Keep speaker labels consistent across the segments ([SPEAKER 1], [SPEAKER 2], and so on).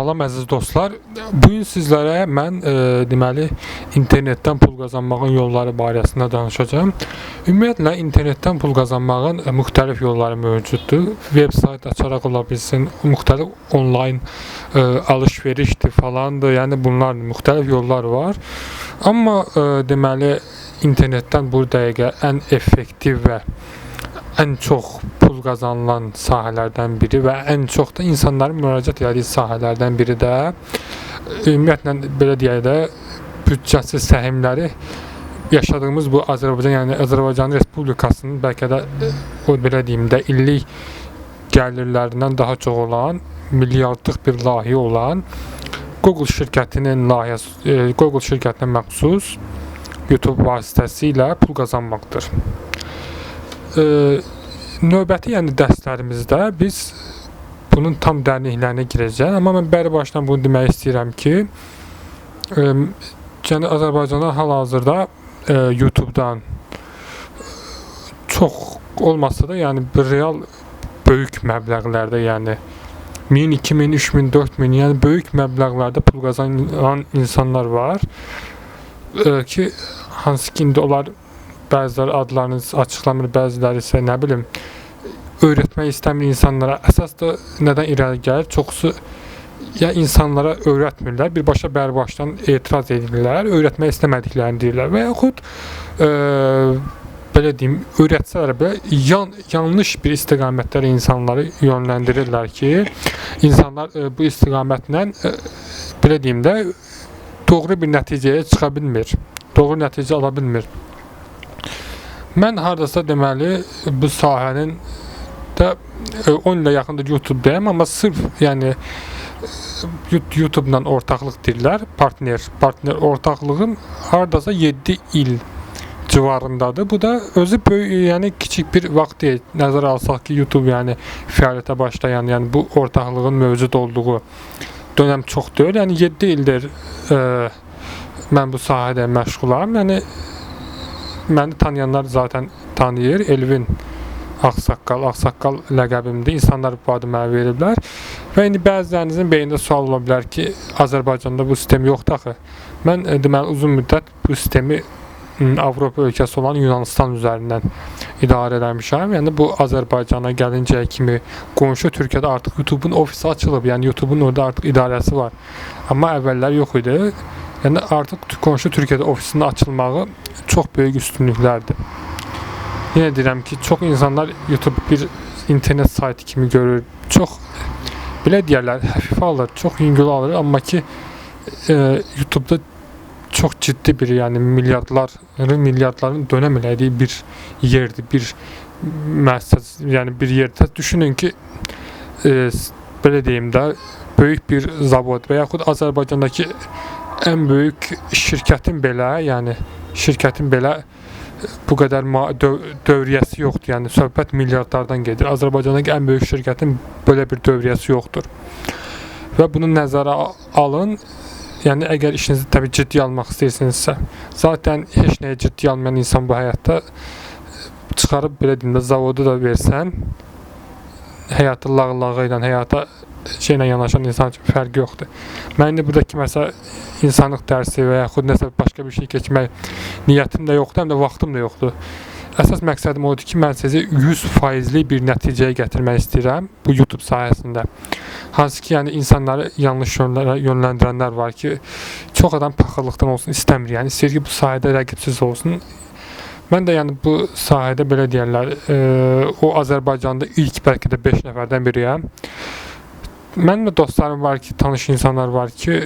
[SPEAKER 1] Salam əziz dostlar. Bu gün sizlərə mən e, deməli internetdən pul qazanmağın yolları barəsində danışacağam. Ümumiyyətlə internetdən pul qazanmağın e, müxtəlif yolları mövcuddur. Veb sayt açaraq ola bilsin, müxtəlif onlayn e, alış-verişdir falandır. Yəni bunlar müxtəlif yollar var. Amma e, deməli internetdən bu dəqiqə ən effektiv və ən çox pul qazanılan sahələrdən biri və ən çox da insanların müraciət etdiyi sahələrdən biri də ümumiyyətlə belə deyək də büdcəsi səhmləri yaşadığımız bu Azərbaycan yəni Azərbaycan Respublikasının bəlkə də o belə deyim də illik gəlirlərindən daha çox olan milyardlıq bir layihə olan Google şirkətinin layihəsi e, Google şirkətinə məxsus YouTube vasitəsilə pul qazanmaqdır. Növbəti yəni dərslərimizdə biz bunun tam dərinliklərinə girəcəyik. Amma mən bəri başdan bunu demək istəyirəm ki, e, yəni Azərbaycanda hal-hazırda YouTube-dan çox olmasa da, yəni bir real böyük məbləğlərdə, yəni 1000, 2000, 3000, 4000, yəni böyük məbləğlərdə pul qazanan insanlar var e, ki, hansı ki indi onlar bəziləri adlarını açıqlamır, bəziləri isə nə bilim öyrətmək istəmir insanlara. Əsas da nədən irəli gəlir? Çoxusu ya insanlara öyrətmirlər, birbaşa bərbaşdan etiraz edirlər, öyrətmək istəmədiklərini deyirlər və yaxud e, belə deyim, öyrətsələr belə yan, yanlış bir istiqamətlərə insanları yönləndirirlər ki, insanlar e, bu istiqamətlə e, belə deyim də doğru bir nəticəyə çıxa bilmir. Doğru nəticə ala bilmir. Mən hardasa deməli bu sahənin də 10 ilə yaxındır YouTube-dayım, amma sırf yəni YouTube-la ortaqlıq deyirlər, partner, partner ortaqlığım hardasa 7 il civarındadır. Bu da özü böyük, yəni kiçik bir vaxt deyil. Nəzərə alsaq ki, YouTube yəni fəaliyyətə başlayan, yəni bu ortaqlığın mövcud olduğu dönəm çox deyil. Yəni 7 ildir e, mən bu sahədə məşğulam. Yəni məni tanıyanlar zaten tanıyır. Elvin Ağsaqqal, Ağsaqqal ləqəbimdir. İnsanlar bu adı mənə veriblər. Və indi bəzilərinizin beynində sual ola bilər ki, Azərbaycanda bu sistem yoxdur axı. Mən deməli uzun müddət bu sistemi Avropa ölkəsi olan Yunanistan üzərindən idarə eləmişəm. Yəni bu Azərbaycana gəlincəyə kimi qonşu Türkiyədə artıq YouTube-un ofisi açılıb. Yəni YouTube-un orada artıq idarəsi var. Amma əvvəllər yox idi. Yəni artıq qonşu Türkiyədə ofisinin açılmağı çox böyük üstünlüklərdir. Yenə deyirəm ki, çox insanlar YouTube bir internet saytı kimi görür. Çox belə deyərlər, həfifə alır, çox yüngül alır, amma ki e, YouTube-da ciddi bir, yəni milyardların, milyardların elədiyi bir yerdir, bir müəssisə, yəni bir yerdə düşünün ki, e, belə deyim də, böyük bir zavod və yaxud Azərbaycandakı ən böyük şirkətin belə, yəni şirkətin belə bu qədər döv dövriyyəsi yoxdur. Yəni söhbət milyardlardan gedir. Azərbaycandakı ən böyük şirkətin belə bir dövriyyəsi yoxdur. Və bunu nəzərə alın. Yəni əgər işinizi təbii ciddi almaq istəyirsinizsə, zaten heç nəyə ciddi almayan insan bu həyatda çıxarıb belə deyim də zavodu da versən, həyatı lağlağı ilə həyata şeylə yanaşan insan üçün fərqi yoxdur. Mən indi burada kiməsə insanlıq dərsi və yaxud nəsə başqa bir şey keçmək niyyətim də yoxdur, həm də vaxtım da yoxdur. Əsas məqsədim odur ki, mən sizi 100%li bir nəticəyə gətirmək istəyirəm bu YouTube sayəsində. Hansı ki, yəni insanları yanlış yönlərə yönləndirənlər var ki, çox adam paxıllıqdan olsun istəmir. Yəni istəyir ki, bu sahədə rəqibsiz olsun. Mən də yəni bu sahədə belə deyərlər, e, o Azərbaycanda ilk bəlkə də 5 nəfərdən biriyəm. Mənim də dostlarım var ki, tanış insanlar var ki,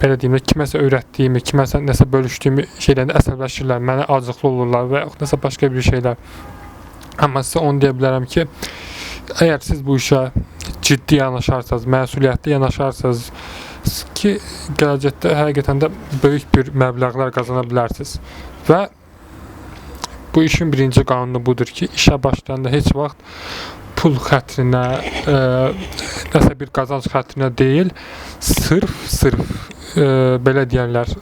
[SPEAKER 1] belə deyim də kiməsə öyrətdiyimi, kiməsə nəsə bölüşdüyümü şeylərdə əsəbləşirlər, mənə acıqlı olurlar və yaxud nəsə başqa bir şeylər. Amma sizə onu deyə bilərəm ki, əgər siz bu işə ciddi yanaşarsanız, məsuliyyətli yanaşarsanız ki, gələcəkdə həqiqətən də böyük bir məbləğlər qazana bilərsiniz. Və bu işin birinci qanunu budur ki, işə başlayanda heç vaxt pul xətrinə, e, nəsə bir qazanc xətrinə deyil, sırf sırf e, belə deyərlər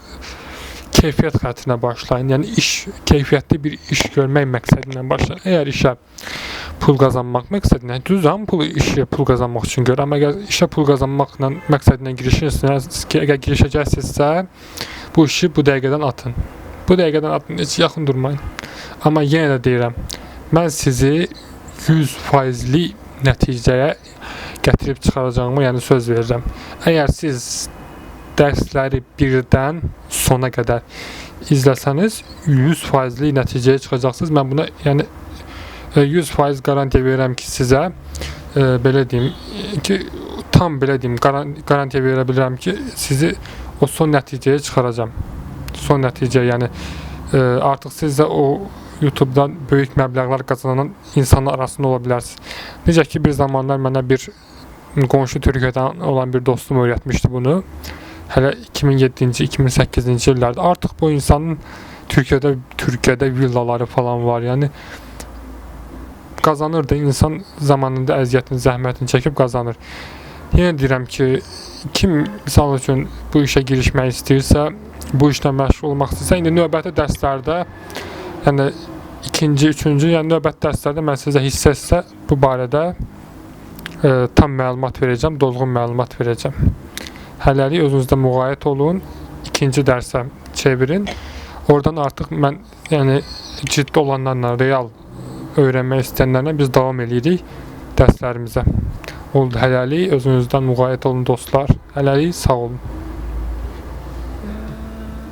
[SPEAKER 1] keyfiyyət xətrinə başlayın. Yəni iş keyfiyyətli bir iş görmək məqsədilə başlayın. Əgər işə pul qazanmaq məqsədlə düz hamı pul işə pul qazanmaq üçün görür. Amma əgər işə pul qazanmaqla məqsədlə girişirsiniz, ki, əgər girişəcəksinizsə, bu işi bu dəqiqədən atın. Bu dəqiqədən atın, heç yaxın durmayın. Amma yenə də deyirəm, mən sizi 100%li nəticəyə gətirib çıxaracağıma, yəni söz verirəm. Əgər siz dərsləri birdən sona qədər izləsəniz 100%li nəticəyə çıxacaqsınız. Mən buna yəni e, 100% qarantiya verirəm ki, sizə e, belə deyim e, ki, tam belə deyim qaran qarantiya verə bilərəm ki, sizi o son nəticəyə çıxaracağam. Son nəticə, yəni e, artıq siz də o YouTube-dan böyük məbləğlər qazanan insanlar arasında ola bilərsiniz. Necə ki, bir zamanlar mənə bir qonşu Türkiyədən olan bir dostum öyrətmişdi bunu. Hələ 2007-ci, 2008-ci illərdə artıq bu insanın Türkiyədə Türkiyədə villaları falan var. Yəni qazanır da insan zamanında əziyyətini, zəhmətini çəkib qazanır. Yenə deyirəm ki, kim misal üçün bu işə girişmək istəyirsə, bu işlə məşğul olmaq istəyirsə, indi növbəti dərslərdə yəni ikinci, üçüncü, yəni növbəti dərslərdə mən sizə hissə-hissə bu barədə e, tam məlumat verəcəm, dolğun məlumat verəcəm. Hələlik özünüzdə müğayət olun, ikinci dərsə çevirin. Oradan artıq mən yəni ciddi olanlarla, real öyrənmək istəyənlərlə biz davam edirik dərslərimizə. Oldu hələlik özünüzdən müğayət olun dostlar. Hələlik sağ olun.